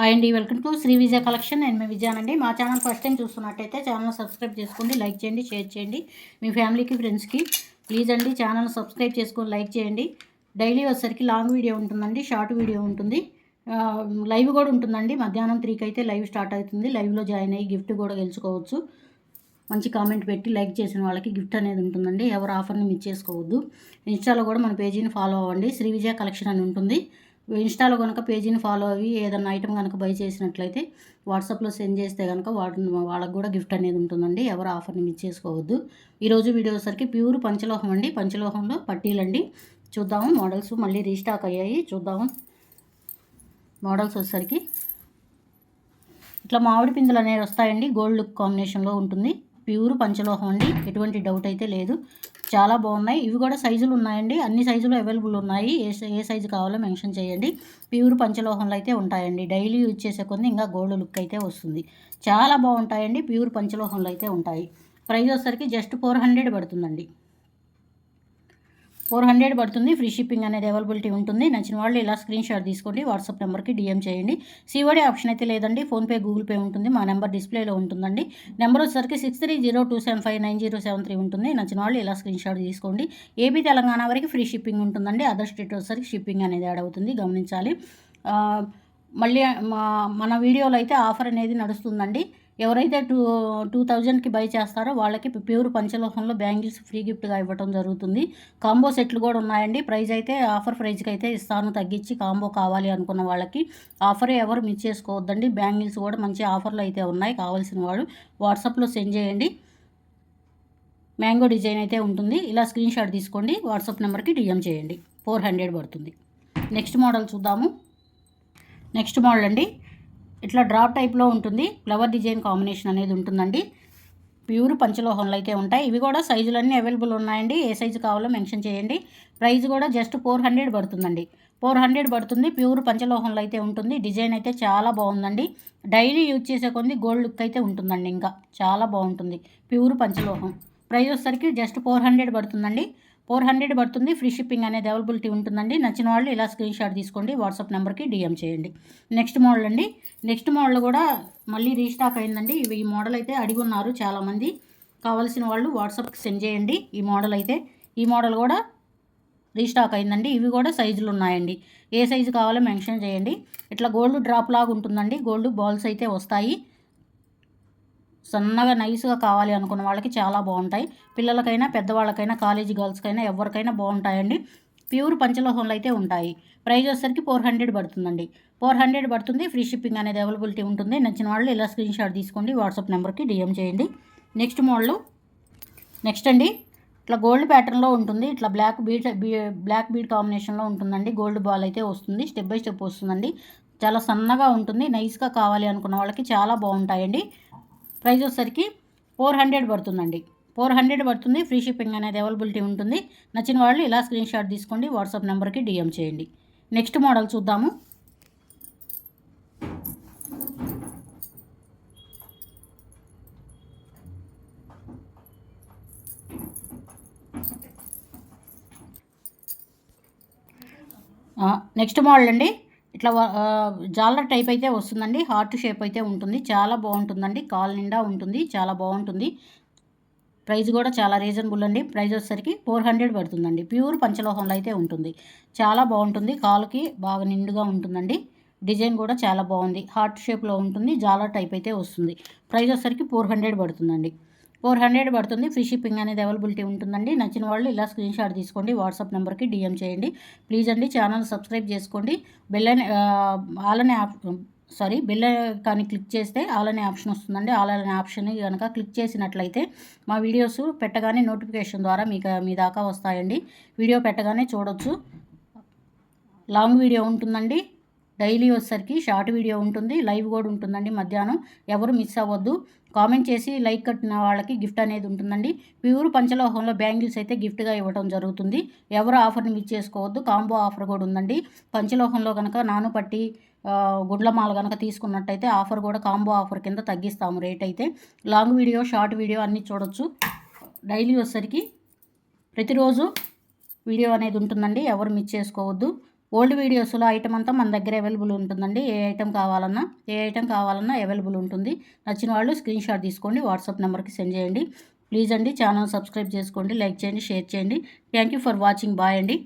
Hi అండి welcome to Sri Vijaya collection. నేను మీ విజయానండి మా ఛానల్ ఫస్ట్ టైం చూస్తున్నట్టయితే ఛానల్ సబ్స్క్రైబ్ చేసుకోండి లైక్ చేయండి షేర్ చేయండి. మీ ఫ్యామిలీకి ఫ్రెండ్స్కి ప్లీజ్ అండి ఛానల్ సబ్స్క్రైబ్ చేసుకొని లైక్ చేయండి. డైలీ వచ్చేసరికి లాంగ్ వీడియో ఉంటుందండి షార్ట్ వీడియో ఉంటుంది. లైవ్ కూడా ఉంటుందండి. మధ్యాహ్నం త్రీకి అయితే లైవ్ స్టార్ట్ అవుతుంది. లైవ్లో జాయిన్ అయ్యి గిఫ్ట్ కూడా గెలుచుకోవచ్చు. మంచి కామెంట్ పెట్టి లైక్ చేసిన వాళ్ళకి గిఫ్ట్ అనేది ఉంటుందండి. ఎవరు ఆఫర్ని మిస్ చేసుకోవద్దు. ఇన్స్టాలో కూడా మన పేజీని ఫాలో అవ్వండి. శ్రీ విజయ కలెక్షన్ అని ఉంటుంది. ఇన్స్టాలో కనుక పేజీని ఫాలో అయ్యి ఏదైనా ఐటమ్ కనుక బై చేసినట్లయితే వాట్సాప్లో సెండ్ చేస్తే కనుక వాటిని వాళ్ళకి కూడా గిఫ్ట్ అనేది ఉంటుందండి. ఎవరు ఆఫర్ని మిస్ చేసుకోవద్దు. ఈరోజు వీడియో సరికి ప్యూర్ పంచలోహం అండి. పంచలోహంలో పట్టీలండి చూద్దాము మోడల్స్ మళ్ళీ రీస్టాక్ అయ్యాయి. చూద్దాము మోడల్స్ వచ్చేసరికి. ఇట్లా మామిడి పిందులు అనేవి వస్తాయండి. గోల్డ్ లుక్ కాంబినేషన్లో ఉంటుంది. ప్యూర్ పంచలోహం అండి. ఎటువంటి డౌట్ అయితే లేదు. చాలా బాగున్నాయి. ఇవి కూడా సైజులు ఉన్నాయండి. అన్ని సైజులు అవైలబుల్ ఉన్నాయి. ఏ ఏ సైజు కావాలో మెన్షన్ చేయండి. ప్యూర్ పంచలోహంలో అయితే ఉంటాయండి. డైలీ యూజ్ చేసే కొన్ని ఇంకా గోల్డ్ లుక్ అయితే వస్తుంది. చాలా బాగుంటాయండి. ప్యూర్ పంచలోహంలో అయితే ఉంటాయి. ప్రైస్ వచ్చేసరికి జస్ట్ ఫోర్ హండ్రెడ్ పడుతుందండి. ఫోర్ హండ్రెడ్ పడుతుంది. ఫ్రీ షిప్పింగ్ అనేది అవైలబిలిటీ ఉంటుంది. నచ్చిన వాళ్ళు ఇలా స్క్రీన్ షాట్ తీసుకోండి. వాట్సాప్ నెంబర్కి డిఎం చేయండి. సివడి ఆప్షన్ అయితే లేదండి. ఫోన్పే గూగుల్ పే ఉంటుంది. మా నెంబర్ డిస్ప్లేలో ఉంటుందండి. నెంబర్ వచ్చేసరికి six three zero two seven five nine zero seven three ఉంటుంది. నచ్చిన వాళ్ళు ఇలా స్క్రీన్ షాట్ తీసుకోండి. ఏపీ తెలంగాణ వరకు ఫ్రీ షిప్పింగ్ ఉంటుందండి. అదర్ స్టేట్ వచ్చేసరికి షిప్పింగ్ అనేది యాడ్ అవుతుంది. గమనించాలి. మళ్ళీ మా మన వీడియోలో అయితే ఆఫర్ అనేది నడుస్తుందండి. ఎవరైతే టూ టూ థౌజండ్కి బై చేస్తారో వాళ్ళకి ప్యూర్ పంచలోహంలో బ్యాంగిల్స్ ఫ్రీ గిఫ్ట్గా ఇవ్వటం జరుగుతుంది. కాంబో సెట్లు కూడా ఉన్నాయండి. ప్రైజ్ అయితే ఆఫర్ ప్రైజ్కి అయితే ఇస్తాను తగ్గించి కాంబో కావాలి అనుకున్న వాళ్ళకి. ఆఫర్ ఎవరు మిస్ చేసుకోవద్దండి. బ్యాంగిల్స్ కూడా మంచి ఆఫర్లు అయితే ఉన్నాయి. కావాల్సిన వాళ్ళు వాట్సాప్లో సెండ్ చేయండి. మ్యాంగో డిజైన్ అయితే ఉంటుంది. ఇలా స్క్రీన్ షాట్ తీసుకోండి. వాట్సాప్ నెంబర్కి డిఎం చేయండి. ఫోర్ హండ్రెడ్ పడుతుంది. నెక్స్ట్ మోడల్ చూద్దాము. నెక్స్ట్ మోడల్ అండి. ఇట్లా డ్రాప్ టైప్లో ఉంటుంది. ఫ్లవర్ డిజైన్ కాంబినేషన్ అనేది ఉంటుందండి. ప్యూర్ పంచలోహంలో అయితే ఉంటాయి. ఇవి కూడా సైజులన్నీ అవైలబుల్ ఉన్నాయండి. ఏ సైజు కావాలో మెన్షన్ చేయండి. ప్రైస్ కూడా జస్ట్ ఫోర్ హండ్రెడ్ పడుతుందండి. ఫోర్ హండ్రెడ్ పడుతుంది. ప్యూర్ పంచలోహంలో అయితే ఉంటుంది. డిజైన్ అయితే చాలా బాగుందండి. డైలీ యూజ్ చేసే కొన్ని గోల్డ్ లుక్ అయితే ఉంటుందండి ఇంకా. చాలా బాగుంటుంది. ప్యూర్ పంచలోహం. ప్రైస్ వచ్చేసరికి జస్ట్ ఫోర్ హండ్రెడ్ పడుతుందండి. ఫోర్ హండ్రెడ్ పడుతుంది. ఫ్రీ షిప్పింగ్ అనేది అవైలబిలిటీ ఉంటుందండి. నచ్చిన వాళ్ళు ఇలా స్క్రీన్ షాట్ తీసుకోండి. వాట్సాప్ నెంబర్కి డిఎం చేయండి. నెక్స్ట్ మోడల్ అండి. నెక్స్ట్ మోడల్ కూడా మళ్ళీ రీస్టాక్ అయిందండి. ఇవి ఈ మోడల్ అయితే అడిగి ఉన్నారు చాలామంది. కావాల్సిన వాళ్ళు వాట్సాప్కి సెండ్ చేయండి. ఈ మోడల్ అయితే ఈ మోడల్ కూడా రీస్టాక్ అయిందండి. ఇవి కూడా సైజులు ఉన్నాయండి. ఏ సైజు కావాలో మెన్షన్ చేయండి. ఇట్లా గోల్డ్ డ్రాప్ లాగా ఉంటుందండి. గోల్డ్ బాల్స్ అయితే వస్తాయి. సన్నగా నైస్గా కావాలి అనుకున్న వాళ్ళకి చాలా బాగుంటాయి. పిల్లలకైనా పెద్దవాళ్ళకైనా కాలేజీ గర్ల్స్కైనా ఎవరికైనా బాగుంటాయండి. ప్యూర్ పంచలోహంలో అయితే ఉంటాయి. ప్రైజ్ వచ్చేసరికి ఫోర్ హండ్రెడ్ పడుతుందండి. ఫోర్ హండ్రెడ్ పడుతుంది. ఫ్రీ షిప్పింగ్ అనేది అవైలబిలిటీ ఉంటుంది. నచ్చిన వాళ్ళు ఇలా స్క్రీన్ షాట్ తీసుకోండి. వాట్సాప్ నెంబర్కి డిఎం చేయండి. Next model. నెక్స్ట్ అండి. ఇట్లా గోల్డ్ ప్యాటర్న్లో ఉంటుంది. ఇట్లా బ్లాక్ బీడ్ బ్లాక్ బీడ్ కాంబినేషన్లో ఉంటుందండి. గోల్డ్ బాల్ అయితే వస్తుంది. స్టెప్ బై స్టెప్ వస్తుందండి. చాలా సన్నగా ఉంటుంది. నైస్గా కావాలి అనుకున్న వాళ్ళకి చాలా బాగుంటాయండి. ప్రైస్ వచ్చేసరికి ఫోర్ హండ్రెడ్ పడుతుందండి. ఫోర్ హండ్రెడ్ పడుతుంది. ఫ్రీ షిప్పింగ్ అనేది అవైలబిలిటీ ఉంటుంది. నచ్చిన వాళ్ళు ఇలా స్క్రీన్ షాట్ తీసుకోండి. వాట్సాప్ నెంబర్కి డిఎం చేయండి. నెక్స్ట్ మోడల్ చూద్దాము. నెక్స్ట్ మోడల్ అండి. ఇట్లా జాలర్ టైప్ అయితే వస్తుందండి. హార్ట్ షేప్ అయితే ఉంటుంది. చాలా బాగుంటుందండి. కాల్ నిండా ఉంటుంది. చాలా బాగుంటుంది. ప్రైస్ కూడా చాలా రీజనబుల్ అండి. ప్రైస్ వచ్చేసరికి ఫోర్ హండ్రెడ్ పడుతుందండి. ప్యూర్ పంచలోహంలో అయితే ఉంటుంది. చాలా బాగుంటుంది. కాలుకి బాగా నిండుగా ఉంటుందండి. డిజైన్ కూడా చాలా బాగుంది. హార్ట్ షేప్లో ఉంటుంది. జాలర్ టైప్ అయితే వస్తుంది. ప్రైస్ వచ్చేసరికి ఫోర్ హండ్రెడ్ పడుతుందండి. ఫోర్ హండ్రెడ్ పడుతుంది. ఫ్రీ షిప్పింగ్ అనేది అవైలబిలిటీ ఉంటుందండి. నచ్చిన వాళ్ళు ఇలా స్క్రీన్ షాట్ తీసుకోండి. వాట్సాప్ నెంబర్కి డిఎం చేయండి. ప్లీజ్ అండి ఛానల్ సబ్స్క్రైబ్ చేసుకోండి. బెల్ అని ఆల్ అనే ఆప్ సారీ బెల్ కానీ క్లిక్ చేస్తే ఆల్ అనే ఆప్షన్ వస్తుందండి. ఆల్ అనే ఆప్షన్ కనుక క్లిక్ చేసినట్లయితే మా వీడియోస్ పెట్టగానే నోటిఫికేషన్ ద్వారా మీకు మీ దాకా వస్తాయండి. వీడియో పెట్టగానే చూడొచ్చు. లాంగ్ వీడియో ఉంటుందండి. డైలీ వచ్చేసరికి షార్ట్ వీడియో ఉంటుంది లైవ్ కూడా ఉంటుందండి మధ్యాహ్నం. ఎవరు మిస్ అవ్వద్దు. కామెంట్ చేసి లైక్ కట్టిన వాళ్ళకి గిఫ్ట్ అనేది ఉంటుందండి. ప్యూర్ పంచలోహంలో బ్యాంగిల్స్ అయితే గిఫ్ట్గా ఇవ్వడం జరుగుతుంది. ఎవరు ఆఫర్ని మిస్ చేసుకోవద్దు. కాంబో ఆఫర్ కూడా ఉందండి. పంచలోహంలో కనుక నాను పట్టి గుడ్లమాల కనుక తీసుకున్నట్టయితే ఆఫర్ కూడా కాంబో ఆఫర్ కింద తగ్గిస్తాము రేట్ అయితే. లాంగ్ వీడియో షార్ట్ వీడియో అన్నీ చూడొచ్చు. డైలీ వచ్చేసరికి ప్రతిరోజు వీడియో అనేది ఉంటుందండి. ఎవరు మిస్ చేసుకోవద్దు. ఓల్డ్ వీడియోస్లో ఐటమ్ అంతా మన దగ్గర అవైలబుల్ ఉంటుందండి. ఏ ఐటమ్ కావాలన్నా ఏ ఐటమ్ కావాలన్నా అవైలబుల్ ఉంటుంది. నచ్చిన వాళ్ళు స్క్రీన్ షాట్ తీసుకోండి వాట్సాప్ నెంబర్కి సెండ్ చేయండి. ప్లీజ్ అండి ఛానల్ సబ్స్క్రైబ్ చేసుకోండి లైక్ చేయండి షేర్ చేయండి. Thank you for watching. Bye అండి.